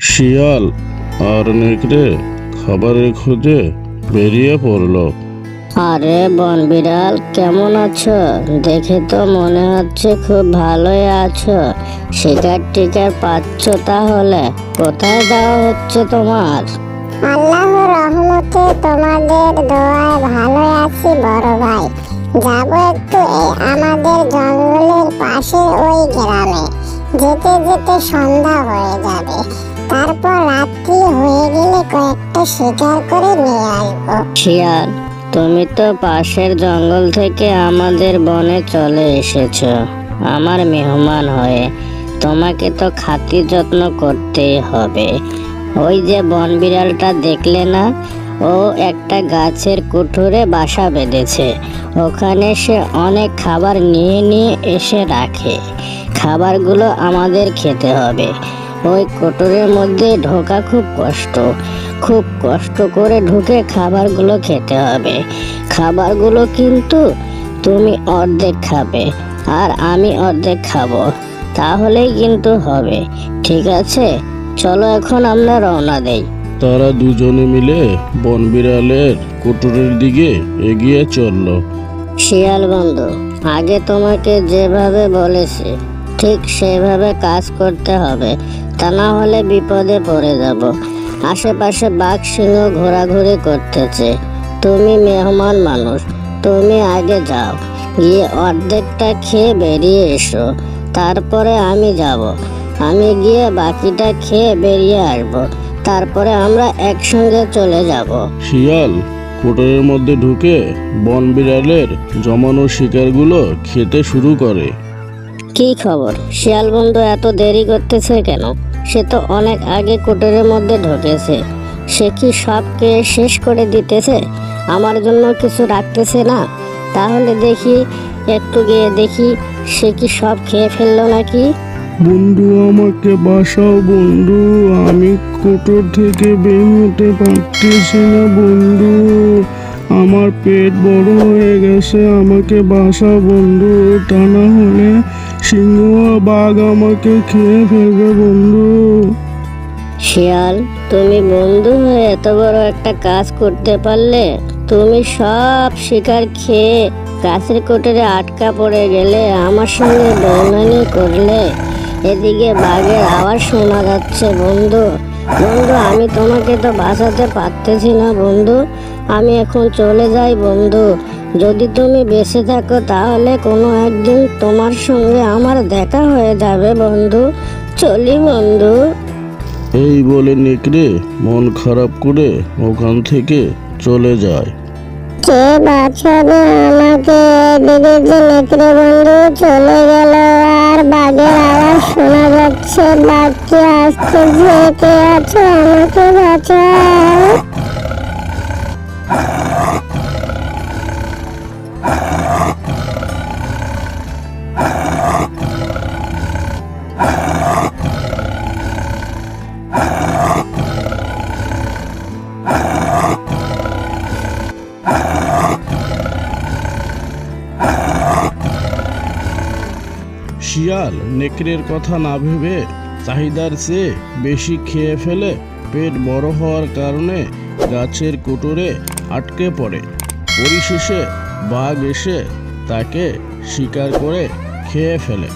শিয়াল আর নেকড়ে খাবারের খোঁজে বেরিয়ে পড়ল। আরে বন বিড়াল কেমন আছো? দেখে তো মনে হচ্ছে খুব ভালোই আছো। শিকার টিকার পাচ্ছ তাহলে? কোথায় যাওয়া হচ্ছে তোমার? আল্লাহর রহমতে তোমাদের দোয়ায় ভালো আছি বড় ভাই। যাব একটু এই আমাদের জঙ্গলের পাশে ওই গ্রামে। যেতে যেতে সন্ধ্যা হয়ে যাবে। তারপর রাত্রি হয়ে গেলে কয়েকটা শিকার করে নিয়ে আসব। শিয়াল, তুমি তো পাশের জঙ্গল থেকে আমাদের বনে চলে এসেছ। আমার মেহমান হয়ে তোমাকে তো খাতির যত্ন করতেই হবে। ওই যে বন বিড়ালটা দেখলে না, ও একটা গাছের কুঠুরে বাসা বেঁধেছে। ওখানে সে অনেক খাবার নিয়ে নিয়ে এসে রাখে। খাবারগুলো আমাদের খেতে হবে। ওই কুটুরের মধ্যে ঢোকা খুব কষ্ট। খুব কষ্ট করে ঢুকে খাবারগুলো খেতে হবে। খাবারগুলো কিন্তু তুমি অর্ধেক খাবে আর আমি অর্ধেক খাব। তাহলেই কিন্তু হবে। ঠিক আছে? চলো এখন আমরা রওনা দেই। তারা দুজনে মিলে বনবিড়ালের কুটুরের দিকে এগিয়ে চলল। শিয়াল বন্ধু আগে তোমাকে যেভাবে বলেছি ঠিক সেভাবে কাজ করতে হবে। তা না হলে বিপদে পড়ে যাব। আশেপাশে বাঘ সিংহ ঘোরাঘুরি করতেছে। তুমি মেহমান মানুষ, তুমি আগে যাও। গিয়ে অর্ধেকটা খেয়ে বেরিয়ে এসো। তারপরে আমি যাব। আমি গিয়ে বাকিটা খেয়ে বেরিয়ে আসব। তারপরে আমরা একসঙ্গে চলে যাব। শিয়াল, কুটুরের মধ্যে ঢুকে বনবিড়ালের জমানো শিকারগুলো খেতে শুরু করে। কি খবর? শিয়াল বন্ধু এত দেরি করতেছে কেন? সে তো অনেক আগে কুটিরের মধ্যে ঢুকেছে। সে কি সব কে শেষ করে দিতেছে? আমার জন্য কিছু রাখতেছে না? তাহলে দেখি, একটু গিয়ে দেখি সে কি সব খেয়ে ফেলল নাকি? বন্ধু, আমাকে বাসাও বন্ধু। আমি কোটর থেকে বের হতে পারতেছি না বন্ধু। আমার পেট বড় হয়ে গেছে, আমাকে বাসা বন্ধু। তা না হলে সিংহ বাঘ আমাকে খেয়ে ফেলবে, বন্ধু। শিয়াল, তুমি বন্ধু হয়ে এত বড় একটা কাজ করতে পারলে তুমি সব শিকার খেয়ে গাছের কোটরে আটকা পড়ে গেলে, আমার সঙ্গে বেইমানি করলে। এদিকে বাঘের আওয়াজ শোনা যাচ্ছে, বন্ধু। বন্ধু, আমি তোমাকে তো বাঁচাতে পারতেছি না, বন্ধু। আমি এখন চলে যাই, বন্ধু। যদি তুমি বেঁচে থাকো তাহলে কোনো একদিন তোমার সঙ্গে আমার দেখা হয়ে যাবে বন্ধু। চলি বন্ধু। এই বলে নেকড়ে মন খারাপ করে ওখান থেকে চলে যায়। কে বাঁচাবে আমাকে? এদিকে যে নেত্রে বন্ধু চলে গেল আর বাঘের আওয়াজ শোনা যাচ্ছে। বাঘকে আসতেছে কে আছে আমাকে বাঁচাও। শিয়াল নেকড়ের কথা না ভেবে চাহিদার চেয়ে বেশি খেয়ে ফেলে পেট বড় হওয়ার কারণে গাছের কোটরে আটকে পড়ে। পরিশেষে বাঘ এসে তাকে শিকার করে খেয়ে ফেলে।